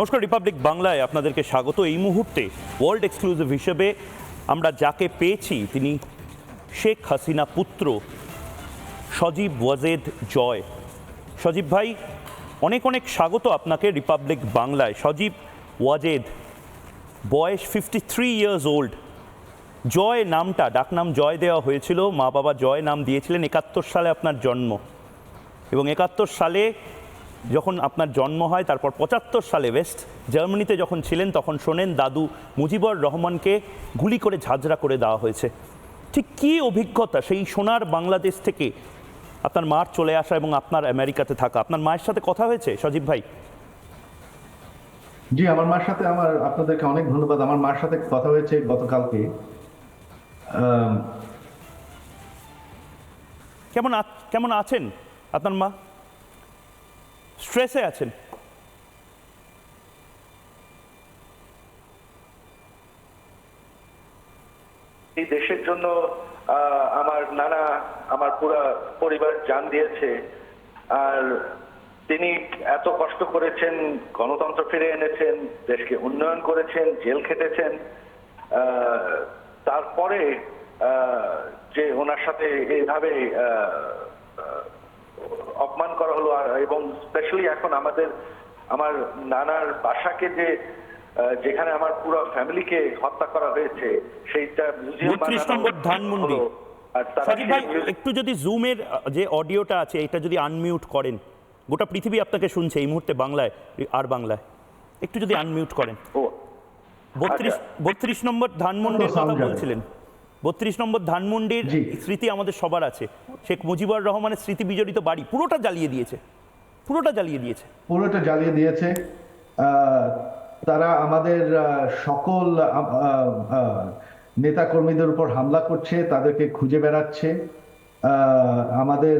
নমস্কার রিপাবলিক বাংলায় আপনাদেরকে স্বাগত। এই মুহূর্তে ওয়ার্ল্ড এক্সক্লুসিভ হিসেবে আমরা যাকে পেয়েছি, তিনি শেখ হাসিনা পুত্র সজীব ওয়াজেদ জয়। সজীব ভাই, অনেক অনেক স্বাগত আপনাকে রিপাবলিক বাংলায়। সজীব ওয়াজেদ, বয়স fifty three years old Joy নামটা, ডাকনাম জয় দেওয়া হয়েছিল। মা বাবা জয় নাম দিয়েছিলেন একাত্তর সালে আপনার জন্ম। এবং একাত্তর সালে যখন আপনার জন্ম হয় তারপর পঁচাত্তর সালে ওয়েস্ট জার্মানিতে যখন ছিলেন তখন শোনেন দাদু মুজিবর রহমানকে গুলি করে ঝাঁঝরা করে দেওয়া হয়েছে। ঠিক কী অভিজ্ঞতা সেই সোনার বাংলাদেশ থেকে আপনার মার চলে আসা এবং আপনার আমেরিকাতে থাকা। আপনার মায়ের সাথে কথা হয়েছে সজীব ভাই? জি আমার মার সাথে আমার আপনাদেরকে অনেক ধন্যবাদ। আমার মার সাথে কথা হয়েছে গতকালকে। কেমন কেমন আছেন আপনার মা? স্ট্রেসে আছেন। এই দেশের জন্য আমার নানা, আমার পুরা পরিবার জান দিয়েছে। আর তিনি এত কষ্ট করেছেন, গণতন্ত্র ফিরে এনেছেন, দেশকে উন্নয়ন করেছেন, জেল খেটেছেন। তারপরে যে ওনার সাথে এইভাবে অপমান করা হলো আর এবং স্পেশালি এখন আমাদের আমার নানার বাসাকে যে যেখানে আমার পুরো ফ্যামিলিকে হত্যা করা হয়েছে সেইটা মিউজিয়াম 32 নম্বর ধানমন্ডি। সজীব ভাই একটু যদি জুমের যে অডিওটা আছে এটা যদি আনমিউট করেন গোটা পৃথিবী আপনাকে শুনছে এই মুহূর্তে বাংলায় আর বাংলায় একটু যদি আনমিউট করেন ও, বত্রিশ আচ্ছা। বত্রিশ নম্বর ধানমন্ডির কথা বলছিলেন বত্রিশ নম্বর ধানমন্ডির। স্মৃতি আমাদের সবার আছে। শেখ মুজিবুর রহমানের স্মৃতি বিজড়িত বাড়ি পুরোটা জ্বালিয়ে দিয়েছে। পুরোটা জ্বালিয়ে দিয়েছে। পুরোটা জ্বালিয়ে দিয়েছে। তারা আমাদের সকল নেতা কর্মীদের উপর হামলা করছে তাদেরকে খুঁজে বেড়াচ্ছে। আমাদের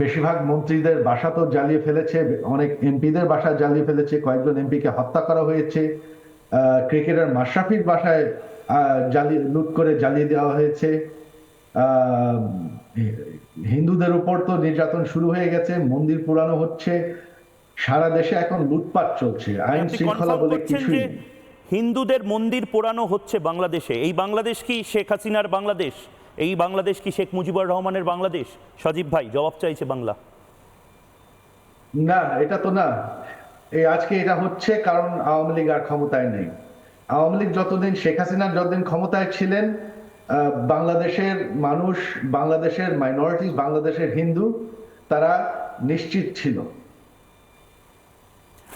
বেশিরভাগ মন্ত্রীদের বাসা তো জ্বালিয়ে ফেলেছে অনেক এমপিদের বাসা জ্বালিয়ে ফেলেছে কয়েকজন এমপিকে হত্যা করা হয়েছে। ক্রিকেটার মাশরাফির বাসায় জ্বালিয়ে লুট করে জ্বালিয়ে দেওয়া হয়েছে। হিন্দুদের উপর তো নির্যাতন শুরু হয়ে গেছে মন্দির পুরানো হচ্ছে সারা দেশে এখন লুটপাট চলছে আইন শৃঙ্খলা বলে কিছুই হিন্দুদের মন্দির পোড়ানো হচ্ছে বাংলাদেশে। এই বাংলাদেশ কি শেখ হাসিনার বাংলাদেশ? এই বাংলাদেশ কি শেখ মুজিবুর রহমানের বাংলাদেশ? সজীব ভাই জবাব চাইছে বাংলা। না এটা তো না। এই আজকে এটা হচ্ছে কারণ আওয়ামী লীগ আর ক্ষমতায় নেই। আওয়ামী লীগ যতদিন শেখ হাসিনা যতদিন ক্ষমতায় ছিলেন বাংলাদেশের মানুষ বাংলাদেশের মাইনরিটিস বাংলাদেশের হিন্দু তারা নিশ্চিত ছিল।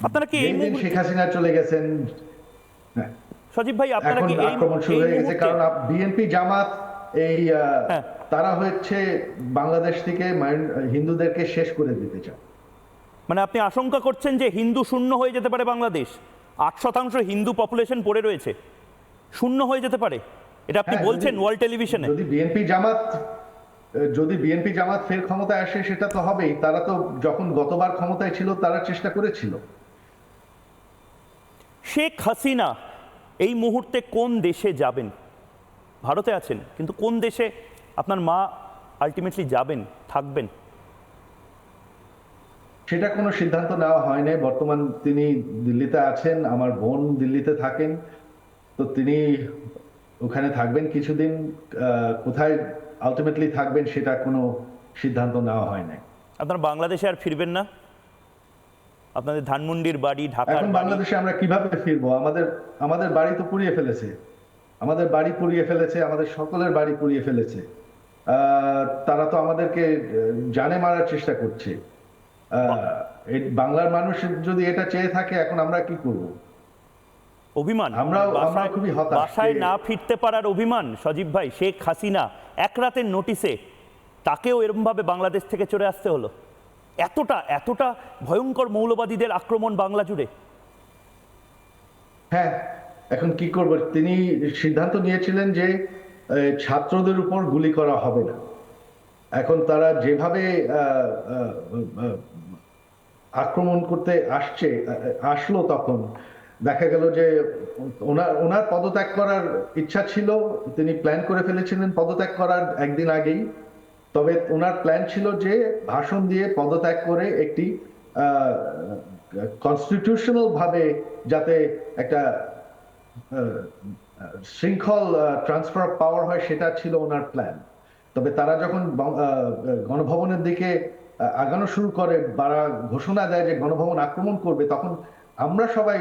আপনারা কি শেখ হাসিনা চলে গেছেন হ্যাঁ, সজীব ভাই আপনারা এখন কি এই আক্রমণ শুরু হয়ে গেছে কারণ বিএনপি জামাত এই হ্যাঁ। তারা হচ্ছে বাংলাদেশ থেকে হিন্দুদেরকে শেষ করে দিতে চায়। মানে আপনি আশঙ্কা করছেন যে হিন্দু শূন্য হয়ে যেতে পারে বাংলাদেশ। আট শতাংশ হিন্দু পপুলেশন পড়ে রয়েছে। শূন্য হয়ে যেতে পারে। এটা আপনি হ্যাঁ, বলছেন ওয়ার্ল্ড টেলিভিশনে যদি বিএনপি জামাত যদি বিএনপি জামাত ফের ক্ষমতায় আসে সেটা তো হবেই। তারা তো যখন গতবার ক্ষমতায় ছিল তারা চেষ্টা করেছিল। শেখ হাসিনা এই মুহূর্তে কোন দেশে যাবেন? ভারতে আছেন কিন্তু কোন দেশে আপনার মা আলটিমেটলি যাবেন থাকবেন? সেটা কোনো সিদ্ধান্ত নেওয়া হয়নি বর্তমান তিনি দিল্লিতে আছেন আমার বোন দিল্লিতে থাকেন। তো তিনি ওখানে থাকবেন কিছুদিন কোথায় আলটিমেটলি থাকবেন সেটা কোনো সিদ্ধান্ত নেওয়া হয় নাই। আপনার বাংলাদেশে আর ফিরবেন না? আপনাদের ধানমন্ডির বাড়ি ঢাকার এখন বাংলাদেশে আমরা কীভাবে ফিরবো? আমাদের আমাদের বাড়ি তো পুড়িয়ে ফেলেছে। আমাদের বাড়ি পুড়িয়ে ফেলেছে আমাদের সকলের বাড়ি পুড়িয়ে ফেলেছে। তারা তো আমাদেরকে জানে মারার চেষ্টা করছে। বাংলার মানুষ যদি এটা চেয়ে থাকে এখন আমরা কি করব? অভিমান। বাসায়- আমরাও খুবই হতাশ। বাসায় না ফিরতে পারার অভিমান সজীব ভাই শেখ হাসিনা এক রাতের নোটিসে তাকেও এরমভাবে বাংলাদেশ থেকে চলে আসতে হলো। এতটা এতটা ভয়ঙ্কর মৌলবাদীদের আক্রমণ বাংলা জুড়ে। হ্যাঁ এখন কি করব? তিনি সিদ্ধান্ত নিয়েছিলেন যে ছাত্রদের উপর গুলি করা হবে না। এখন তারা যেভাবে আক্রমণ করতে আসছে, আসলো তখন। দেখা গেল যে ওনার ওনার পদত্যাগ করার ইচ্ছা ছিল, তিনি প্ল্যান করে ফেলেছিলেন পদত্যাগ করার একদিন আগেই। তবে ওনার প্ল্যান ছিল যে ভাষণ দিয়ে পদত্যাগ করে একটি কনস্টিটিউশনাল ভাবে যাতে একটা শৃঙ্খল ট্রান্সফার অফ পাওয়ার হয়, সেটা ছিল ওনার প্ল্যান তবে তারা যখন গণভবনের দিকে আগানো শুরু করে তারা ঘোষণা দেয় যে গণভবন আক্রমণ করবে তখন আমরা সবাই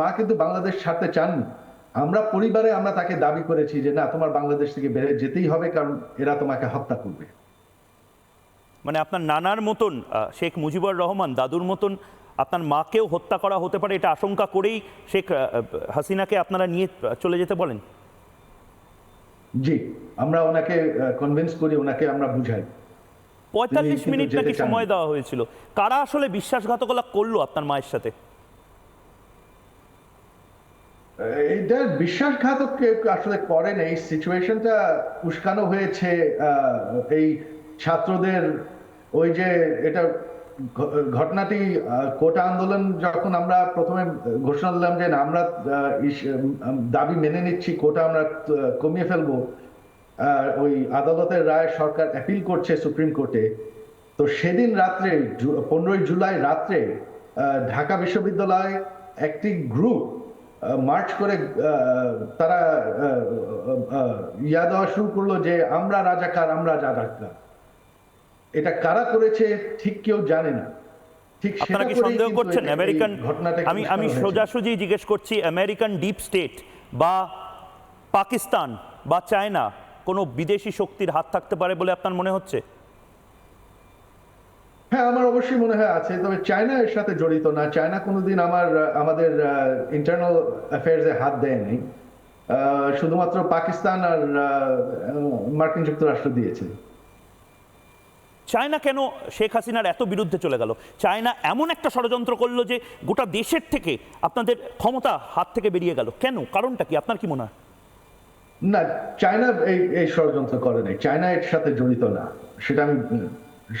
মা কিন্তু বাংলাদেশ ছাড়তে চাননি। আমরা পরিবারে আমরা তাকে দাবি করেছি যে না তোমার বাংলাদেশ থেকে বেড়ে যেতেই হবে কারণ এরা তোমাকে হত্যা করবে। মানে আপনার নানার মতন শেখ মুজিবুর রহমান দাদুর মতন আপনার মাকেও হত্যা করা হতে পারে এটা আশঙ্কা করেই শেখ হাসিনাকে আপনারা নিয়ে চলে যেতে বলেন? জি আমরা ওনাকে কনভিন্স করি ওনাকে আমরা বুঝাই। পঁয়তাল্লিশ মিনিট নাকি সময় দেওয়া হয়েছিল। কারা আসলে বিশ্বাসঘাতকতা করল আপনার মায়ের সাথে? এটা বিশ্বাসঘাতক আসলে করেন এই সিচুয়েশনটা উস্কানো হয়েছে এই ছাত্রদের ওই যে এটা ঘটনাটি কোটা আন্দোলন যখন আমরা প্রথমে ঘোষণা দিলাম যে আমরা দাবি মেনে নিচ্ছি কোটা আমরা কমিয়ে ফেলব ওই আদালতের রায় সরকার অ্যাপিল করছে সুপ্রিম কোর্টে তো সেদিন রাত্রে পনেরোই জুলাই রাত্রে ঢাকা বিশ্ববিদ্যালয় একটি গ্রুপ মার্চ করে তারা ইয়া দেওয়া শুরু করল যে আমরা রাজাকার আমরা রাজাকার। এটা কারা করেছে ঠিক কেউ জানে না। আপনারা কি সন্দেহ করছেন? আমেরিকান আমি আমি সোজাসুজি জিজ্ঞেস করছি আমেরিকান ডিপ স্টেট বা পাকিস্তান বা চায়না কোনো বিদেশি শক্তির হাত থাকতে পারে বলে আপনার মনে হচ্ছে? হ্যাঁ আমার অবশ্যই মনে হয় আছে। তবে চায়না এর সাথে জড়িত না। চায়না কোনোদিন আমার আমাদের ইন্টারনাল অ্যাফেয়ার্সে হাত দেয়নি। শুধুমাত্র পাকিস্তান আর মার্কিন যুক্তরাষ্ট্র দিয়েছে। চায়না কেন শেখ হাসিনার এত বিরুদ্ধে চলে গেল? চায়না এমন একটা ষড়যন্ত্র করল যে গোটা দেশের থেকে আপনাদের ক্ষমতা হাত থেকে বেরিয়ে গেল। কেন? কারণটা কি? আপনার কি মনে হয়? না চায়না এই এই ষড়যন্ত্র করে নাই। চায়না এর সাথে জড়িত না। সেটা আমি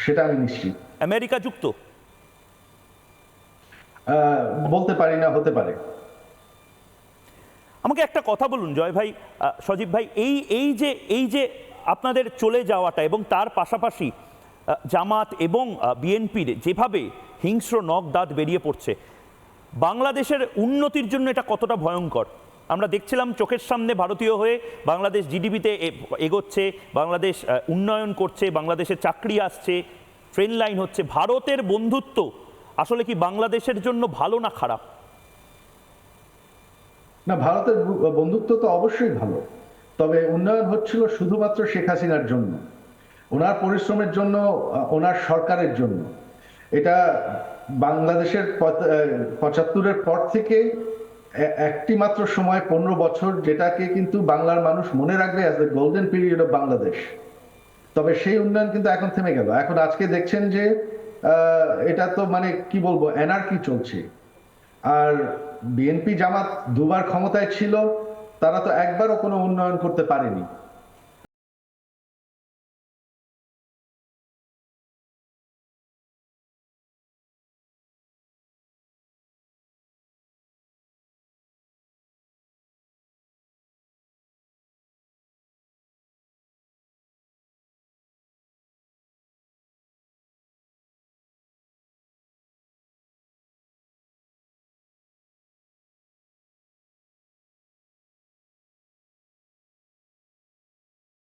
সেটা আমি নিশ্চিত। আমেরিকা যুক্ত? বলতে পারি না হতে পারে। আমাকে একটা কথা বলুন জয় ভাই সজীব ভাই এই এই যে এই যে আপনাদের চলে যাওয়াটা এবং তার পাশাপাশি জামাত এবং বিএনপির যেভাবে হিংস্র নখ দাঁত বেরিয়ে পড়ছে বাংলাদেশের উন্নতির জন্য এটা কতটা ভয়ঙ্কর? আমরা দেখছিলাম চোখের সামনে ভারতীয় হয়ে বাংলাদেশ জিডিপিতে এগোচ্ছে, বাংলাদেশ উন্নয়ন করছে, বাংলাদেশের চাকরি আসছে ট্রেন লাইন হচ্ছে ভারতের বন্ধুত্ব। আসলে কি বাংলাদেশের জন্য ভালো না খারাপ? না, ভারতের বন্ধুত্ব তো অবশ্যই ভালো। তবে উন্নয়ন হচ্ছিল শুধুমাত্র শেখ হাসিনার জন্য। ওনার পরিশ্রমের জন্য ওনার সরকারের জন্য। এটা বাংলাদেশের পঁচাত্তরের পর থেকে একটি মাত্র সময়, পনেরো বছর, যেটাকে কিন্তু বাংলার মানুষ মনে রাখবে as the golden period of Bangladesh তবে সেই উন্নয়ন কিন্তু এখন থেমে গেল। এখন আজকে দেখছেন যে এটা তো মানে কি বলব এনার্কি চলছে। আর বিএনপি জামাত দুবার ক্ষমতায় ছিল, তারা তো একবারও কোনো উন্নয়ন করতে পারেনি।